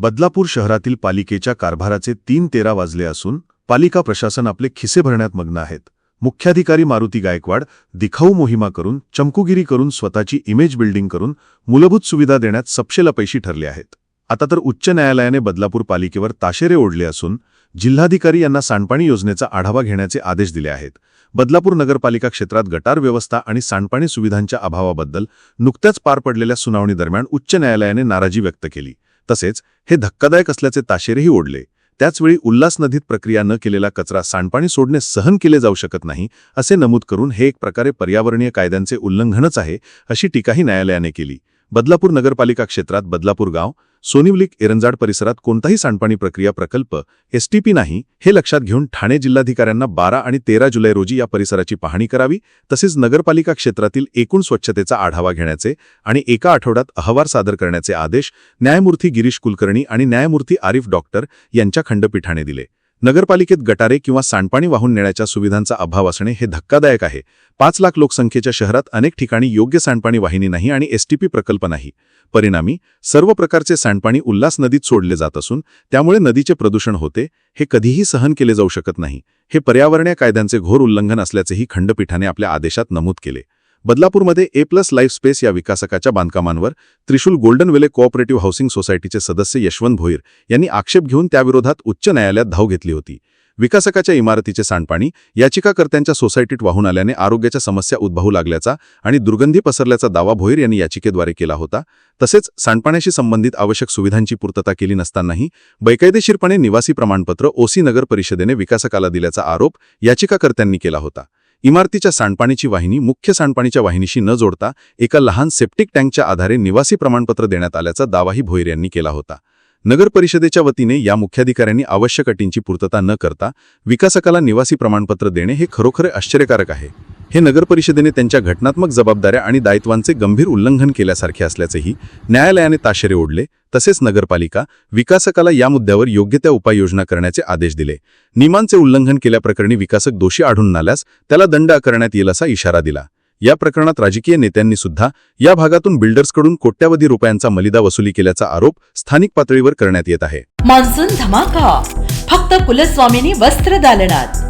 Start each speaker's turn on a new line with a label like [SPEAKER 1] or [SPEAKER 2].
[SPEAKER 1] बदलापूर शहरातील पालिकेच्या कारभाराचे तीन तेरा वाजले असून पालिका प्रशासन आपले खिसे भरण्यात मग्न आहेत. मुख्याधिकारी मारुती गायकवाड दिखाऊ मोहिमा करून चमकुगिरी करून स्वतःची इमेज बिल्डिंग करून मूलभूत सुविधा देण्यात सपशेल अपयशी ठरले आहेत. आता तर उच्च न्यायालयाने बदलापूर पालिकेवर ताशेरे ओढले असून जिल्हाधिकारी यांना सांडपाणी योजनेचा आढावा घेण्याचे आदेश दिले आहेत. बदलापूर नगरपालिका क्षेत्रात गटार व्यवस्था आणि सांडपाणी सुविधांच्या अभावाबद्दल नुकत्याच पार पडलेल्या सुनावणीदरम्यान उच्च न्यायालयाने नाराजी व्यक्त केली. तसेच हे धक्कादायक असल्याचे ताशेरेही ओढले. त्याचवेळी उल्हास नदीत प्रक्रिया न केलेला कचरा सांडपाणी सोडणे सहन केले जाऊ शकत नाही असे नमूद करून हे एक प्रकारे पर्यावरणीय कायद्यांचे उल्लंघनच आहे अशी टीकाही न्यायालयाने केली. बदलापूर नगरपालिका क्षेत्रात बदलापूर गाव सोनिवलिक एरंजाड परिसरात कोणताही सांडपाणी प्रक्रिया प्रकल्प एसटीपी नाही हे लक्षात घेऊन ठाणे जिल्हाधिकाऱ्यांना बारा आणि तेरा जुलै रोजी या परिसराची पाहणी करावी तसेच नगरपालिका क्षेत्रातील एकूण स्वच्छतेचा आढावा घेण्याचे आणि एका आठवड्यात अहवाल सादर करण्याचे आदेश न्यायमूर्ती गिरीश कुलकर्णी आणि न्यायमूर्ती आरिफ डॉक्टर यांच्या खंडपीठाने दिले. नगरपालिकेत गटारे किंवा सांडपाणी वाहून नेण्याच्या सुविधांचा अभाव असणे हे धक्कादायक आहे. पाच लाख लोकसंख्येच्या शहरात अनेक ठिकाणी योग्य सांडपाणी वाहिनी नाही आणि एसटीपी प्रकल्प नाही. परिणामी सर्व प्रकारचे सांडपाणी उल्हास नदीत सोडले जात असून त्यामुळे नदीचे प्रदूषण होते हे कधीही सहन केले जाऊ शकत नाही. हे पर्यावरणीय कायद्यांचे घोर उल्लंघन असल्याचेही खंडपीठाने आपल्या आदेशात नमूद केले. बदलापूरमध्ये ए प्लस लाईफ स्पेस या विकासकाच्या बांधकामांवर Trishul golden valley cooperative housing सोसायटीचे सदस्य यशवंत भोईर यांनी आक्षेप घेऊन त्याविरोधात उच्च न्यायालयात धाव घेतली होती. विकासकाच्या इमारतीचे सांडपाणी याचिकाकर्त्यांच्या सोसायटीत वाहून आल्याने आरोग्याच्या समस्या उद्भवू लागल्याचा आणि दुर्गंधी पसरल्याचा दावा भोईर यांनी याचिकेद्वारे केला होता. तसेच सांडपाण्याशी संबंधित आवश्यक सुविधांची पूर्तता केली नसतानाही बेकायदेशीरपणे निवासी प्रमाणपत्र ओसी नगर परिषदेने विकासकाला दिल्याचा आरोप याचिकाकर्त्यांनी केला होता. इमारतीच्या सांडपाणीची वाहिनी मुख्य सांडपाणीच्या वाहिनीशी न जोडता एका लहान सेप्टिक टँकच्या आधारे निवासी प्रमाणपत्र देण्यात आल्याचा दावाही भोईर यांनी केला होता. नगर परिषदेच्या वतीने या मुख्याधिकाऱ्यांनी आवश्यक अटींची पूर्तता न करता विकासकाला निवासी प्रमाणपत्र देणे हे खरोखर आश्चर्यकारक आहे. हे नगर परिषदेने त्यांच्या घटनात्मक जबाबदाऱ्या आणि दायित्वांचे गंभीर उल्लंघन केल्यासारखे असल्याचेही न्यायालयाने ताशेरे ओढले. तसेच नगरपालिका विकासकाला या मुद्द्यावर योग्य त्या उपाययोजना करण्याचे आदेश दिले. नियमांचे उल्लंघन केल्याप्रकरणी विकासक दोषी आढळून आल्यास त्याला दंड आकारण्यात येईल असा इशारा दिला. या प्रकरणात राजकीय नेत्यांनी सुद्धा या भागातून बिल्डर्सकडून कोट्यावधी रुपयांचा मलिदा वसुली केल्याचा आरोप स्थानिक पातळीवर करण्यात येत आहे.
[SPEAKER 2] मान्सून धमाका. फक्त कुलस्वामिनी वस्त्र दालनात.